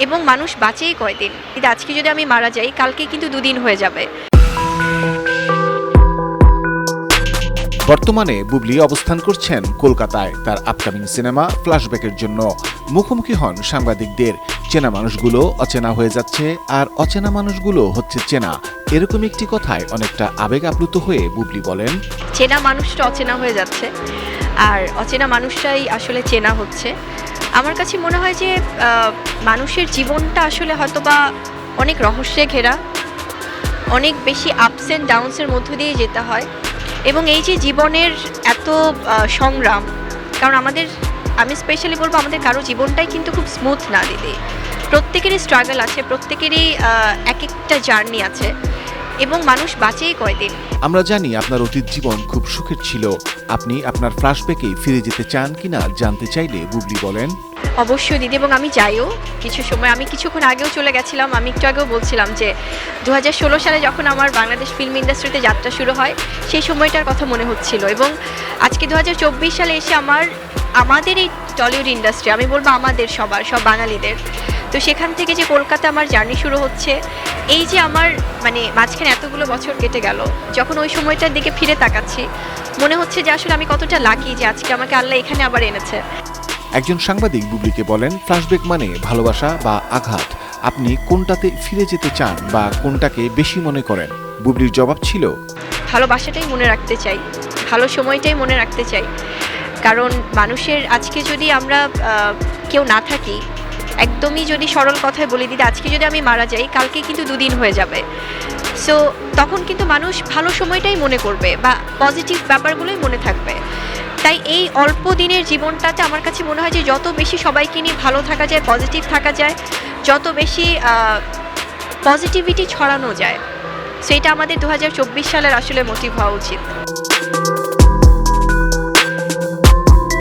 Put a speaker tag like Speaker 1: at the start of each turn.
Speaker 1: এবং মানুষ বাঁচেই কয়দিন। কিন্তু আজকে যদি আমি মারা যাই কালকে কিন্তু দুদিন হয়ে যাবে।
Speaker 2: বর্তমানে বুবলি অবস্থান করছেন কলকাতায়। তার আপকামিং সিনেমা ফ্ল্যাশব্যাকের জন্য। মুখোমুখি হন সাংবাদিকদের। চেনা মানুষগুলো অচেনা হয়ে যাচ্ছে আর অচেনা মানুষগুলো হচ্ছে চেনা। এরকম একটি কথায় অনেকটা আবেগ আপ্লুত হয়ে বুবলি বলেন
Speaker 1: চেনা মানুষটা অচেনা হয়ে যাচ্ছে আর অচেনা মানুষটাই আসলে চেনা হচ্ছে। আমার কাছে মনে হয় যে মানুষের জীবনটা আসলে হয়তো বা অনেক রহস্যে ঘেরা, অনেক বেশি আপস অ্যান্ড ডাউনসের মধ্য দিয়ে যেতে হয় এবং এই যে জীবনের এত সংগ্রাম, কারণ আমাদের, আমি স্পেশালি বলব আমাদের কারও জীবনটাই কিন্তু খুব স্মুথ না দিদি। প্রত্যেকেরই স্ট্রাগল আছে, প্রত্যেকেরই এক একটা জার্নি আছে। এবং মানুষ বাঁচেই কয়দিন।
Speaker 2: আমরা জানি আপনার অতীত জীবন খুব সুখের ছিল। আপনি আপনার ফ্ল্যাশব্যাকে ফিরে যেতে চান কিনা জানতে চাইলে বুবলি বলেন।
Speaker 1: অবশ্যই দিদি এবং আমি যাইও। কিছু সময় আমি কিছুক্ষণ আগেও চলে গেছিলাম। আমি একটু আগেও বলছিলাম যে দু হাজার ষোলো সালে যখন আমার বাংলাদেশ ফিল্ম ইন্ডাস্ট্রিতে যাত্রা শুরু হয় সেই সময়টার কথা মনে হচ্ছিল। এবং আজকে দু হাজার চব্বিশ সালে এসে আমার আমাদের এই টলিউড ইন্ডাস্ট্রি আমি বলব আমাদের সবার সব বাঙালিদের। তো সেখান থেকে যে কলকাতা আমার জার্নি শুরু হচ্ছে এই যে আমার মানে মাঝখানে এতগুলো বছর কেটে গেল যখন ওই সময়টার দিকে ফিরে তাকাচ্ছি মনে হচ্ছে যে আসলে আমি কতটা লাকি যে আজকে আমাকে আল্লাহ এখানে আবার এনেছে।
Speaker 2: একজন সাংবাদিক বুবলিকে বলেন ফ্ল্যাশব্যাক মানে ভালোবাসা বা আঘাত। আপনি কোনটাতে ফিরে যেতে চান বা কোনটাকে বেশি মনে করেন? বুবলির জবাব ছিল
Speaker 1: ভালোবাসাটাই মনে রাখতে চাই ভালো সময়টাই মনে রাখতে চাই। কারণ মানুষের আজকে যদি আমরা কেউ না থাকি একদমই যদি সরল কথায় বলে দিতে আজকে যদি আমি মারা যাই, কালকে কিন্তু দুদিন হয়ে যাবে। সো তখন কিন্তু মানুষ ভালো সময়টাই মনে করবে বা পজিটিভ ব্যাপারগুলোই মনে থাকবে। তাই এই অল্প দিনের জীবনটাতে আমার কাছে মনে হয় যে যত বেশি সবাইকে নিয়ে ভালো থাকা যায় পজিটিভ থাকা যায়, যত বেশি পজিটিভিটি ছড়ানো যায়। সেটা আমাদের দু হাজার চব্বিশ সালের আসলে মোটিভ হওয়া উচিত।